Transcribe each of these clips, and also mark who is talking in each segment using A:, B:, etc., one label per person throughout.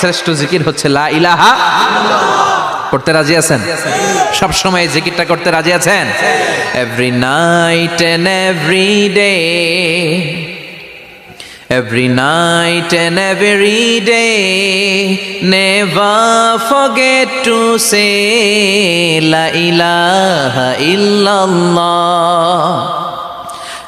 A: শ্রেষ্ঠ জিকির হচ্ছে লা ইলাহা করতে রাজি আছেন? সব সময় জিকিরটা করতে রাজি আছেন? Every night and every day Every night and every day, never forget to say La ilaha illallah.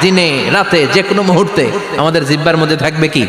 A: দিনে রাতে যে কোনো মুহূর্তে আমাদের জিব্বার মধ্যে থাকবে কি?